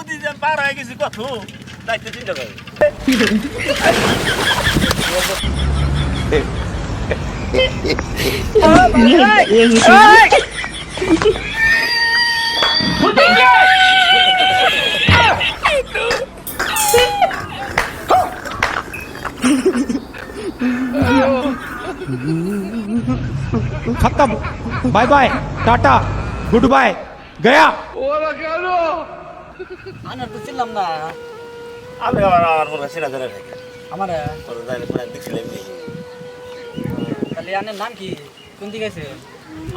어디든 빨아야겠을 것 같아. 나 이때 진짜 가요. 아, 맞아! 어이! 부탁해! खत्म bye bye tata good bye गया আনার তো ছিলাম না। আমি আবার আমার মনে হয় সেরা ধরে থাকে আমার? তোর জানি পরে দেখছিলাম তাহলে আনের নাম কি? কোন দিকে আছে?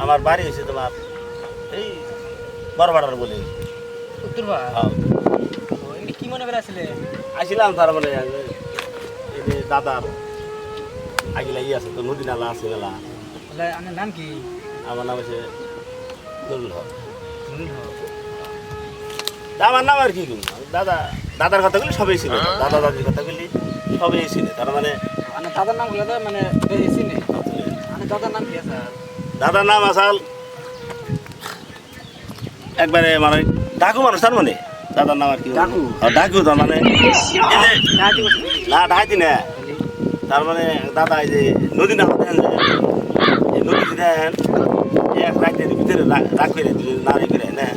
আমার বাড়ি হয়েছে তোমার এই বড়বাড়ার বলে। উত্তর হ্যাঁ। কি মনে করে আসলে? আসিলাম তার মানে এই যে দাদার আগিলা ই আছে তো নদী নালা আছে মেলা তাহলে আনের নাম কি? আমার নাম হচ্ছে নুরুল হক। নুরুল হক। আমার নাম আর কি? দাদা দাদার কথাগুলি সবই ছিল। দাদা দাদির কথাগুলি সবই ছিল। তার মানে আনের দাদার নাম তো মানে চিনে আনের দাদার নাম কি আছে? দাদার নাম আসাল। একবারে মানে ডাকু মানুষ তার মানে? দাদার নাম আর কি ডাকু? হ্যাঁ, ডাকু তার মানে না ঢাইতি না তার মানে দাদা এই যে নদী না দেন যে। এই নদী দেন এক রাইতের ভিতরে রাখ করে নারী করে না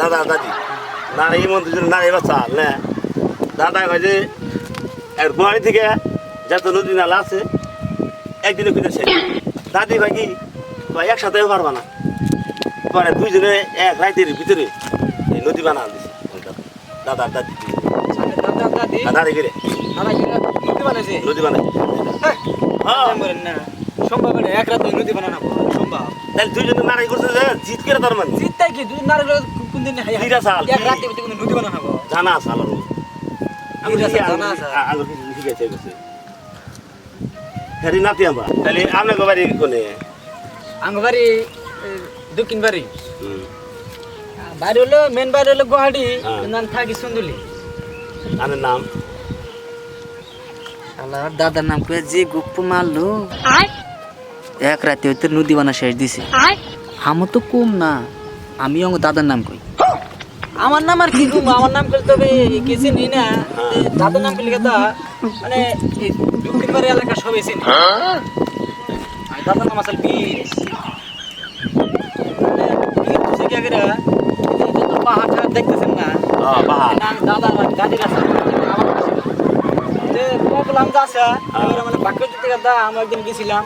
দাদা দাদি। নারী এমন দুজন নারী বাচ্চা না। দাদা কয় যে গুয়াহাটি থেকে যত নদী নালা আছে একদিনে খুঁজে শেষ দাদি কয় কি কয় একসাথেও পারবা না। পরে দুইজনে এক রাইতের ভিতরে এই নদী বানা দিছে দাদা। দাদি দাদা করে নদী বানাইছে? বলেন না সম্ভব এক রাতে নদী বানানো সম্ভব তাহলে দুইজনে নারী করছে জিত করে তার মানে? চিন্তাই কি? দুই নারী কোন দিন হাই হিরা সাল, এক রাতে ভিতরে কোনো নদী বানানো জানা। আলো গেছে হেরি নাতি আমরা তাহলে বাড়ি কোনে? আঙ্গবাড়ি দক্ষিণ বাড়ি হুম। বাড়ি হলো মেন বাড়ি হলো গুয়াহাটি। নাম থাকি সুন্দুলি। আপনার নাম? দাদার নাম করে যে গুপ্প মারলো এক রাতে হইতে নদী বানা শেষ দিছে। আমার তো কম না। আমি আমার দাদার নাম কই আমার নাম আর কি আমার নাম করে তবে কিছু নি। না দাদার নাম করলে কথা মানে এই দক্ষিণ বাড়ি এলাকা সবাই চিনি। আর দাদার নাম আসল বীর। মানে পাহাড় দেখতেছেন না? হ্যাঁ দাদা দাদির আছে। আমার কাছে। যে প্রবলেম তো আছে এবারে মানে দিতে গেদা আমি একদিন গেছিলাম।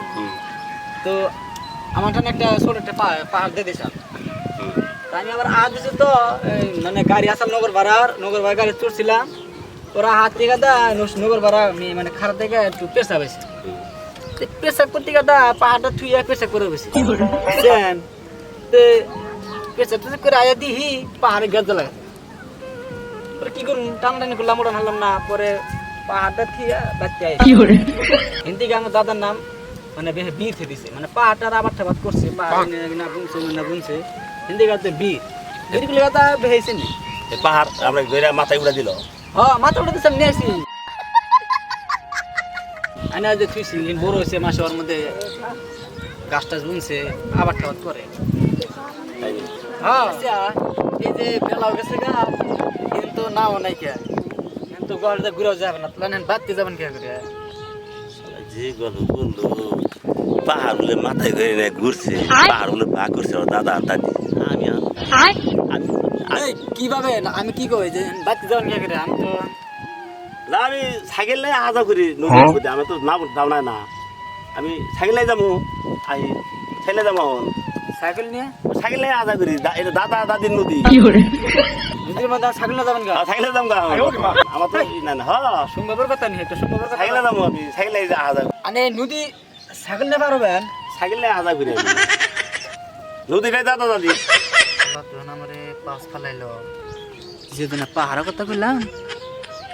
তো আমার একটা ছোট একটা পাহাড় দিয়ে দিয়েছিলাম। আমি আবার আজ দিছি তো মানে গাড়ি আসাম নগর ভাড়ার নগর ভাড়া গাড়ি চড়ছিলাম ওরা হাত থেকে গেদা নগর ভাড়া মানে খারাপ থেকে একটু পেশা বেশি পেশাব করতে গেদা পাহাড়টা থুইয়া পেশাব করে বেশি বুঝছেন? তো পেশাব টেশাব করে আয়া দিহি পাহাড়ে গেজা লাগে পরে কি করুন টানাটানি করলাম উড়ান হলাম না পরে পাহাড়টা থিয়া বাচ্চা হিন্দি গান দাদার নাম মানে থেকে দিছে। মানে পাহাড়টার আবার ঠাবাত করছে পাহাড় না বুনছে না বুনছে। হিন্দি গাতে বীরগুলো কথা বেহেছে নি? পাহাড় আমরা ধরে মাথায় উড়া দিল। হ্যাঁ মাথা উঠে দিছে আসি। আনা যে থুইছি ইন বড় হয়েছে মাসে ওর মধ্যে গাছ টাছ বুনছে আবার ঠাবাত করে? হ্যাঁ এই যে বেলা গেছে গা কিন্তু নাও নাই কে। কিন্তু গড়ে ঘুরেও যাবে না তাহলে বাড়তে যাবেন কে করে? যে গল্প বলল পাহাড় বলে মাথায় ধরে নিয়ে ঘুরছে পাহাড় বলে পা করছে ওর দাদা দাদি আমি কীভাবে আমি কি কই? যে বাড়তে যাবেন কে করে আমি তো না আমি সাইকেল নিয়ে আজা করি নদীর মধ্যে আমি তো না যাও না না। আমি সাইকেল নিয়ে যাব আই ছেলে যাব সাইকেল নিয়ে? সাইকেল নিয়ে আজা করি দা- এটা দাদা দাদির নদী। নদীর মধ্যে সাইকেল নিয়ে যাবেন গা সাইকেলে যাম গা। আমার তো না না হ্যাঁ। সম্ভবের কথা নেই এটা সম্ভবের কথা সাইকেলে যাব আমি সাইকেল নিয়ে আজা আনে নদী সাইকেল নিয়ে পারবেন সাইকেল নিয়ে আজা করি নদীটাই দাদা দাদি। তখন আমারে পাঁচ ফালাইলো। যেদিন পাহাড়ের কথা কইলাম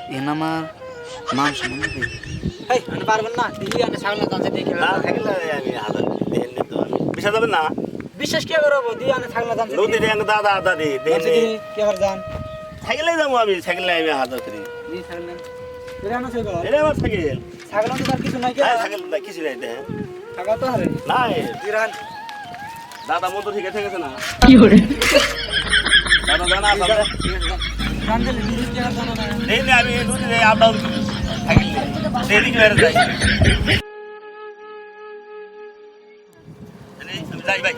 এন আমার মান সম্মান পারবেন না দিদি আমি সাইকেল যাচ্ছি দেখি। না সাইকেল নি তো বিশ্বাস না কি করব দি সাইকেল নিয়ে যাচ্ছি নদীতে এক দাদা দাদি দেখেন নি? কি আবার যান সাইকেলে যাব আমি নিয়ে আমি করি দি সাইকেল নিয়ে এরা না সাইকেল এটা আমার সাইকেল সাইকেল তো আর কিছু নাই কি সাইকেল না কিছু নাই দেখেন থাকা তো হারে। নাই। দিরান দাদা মতো ঠিক আছে গেছে না? দাদা জানা আছে গাঙ্গেলে নিজে চেহারা জানা না। নে আমি নদীতে আপ ডাউন করি। থাকিলে। যাই। আমি যাই ভাই।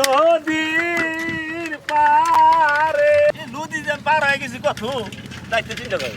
নদীর পারে নদী যে পার হয়ে গেছি কত দায়িত্ব চিন্তা করে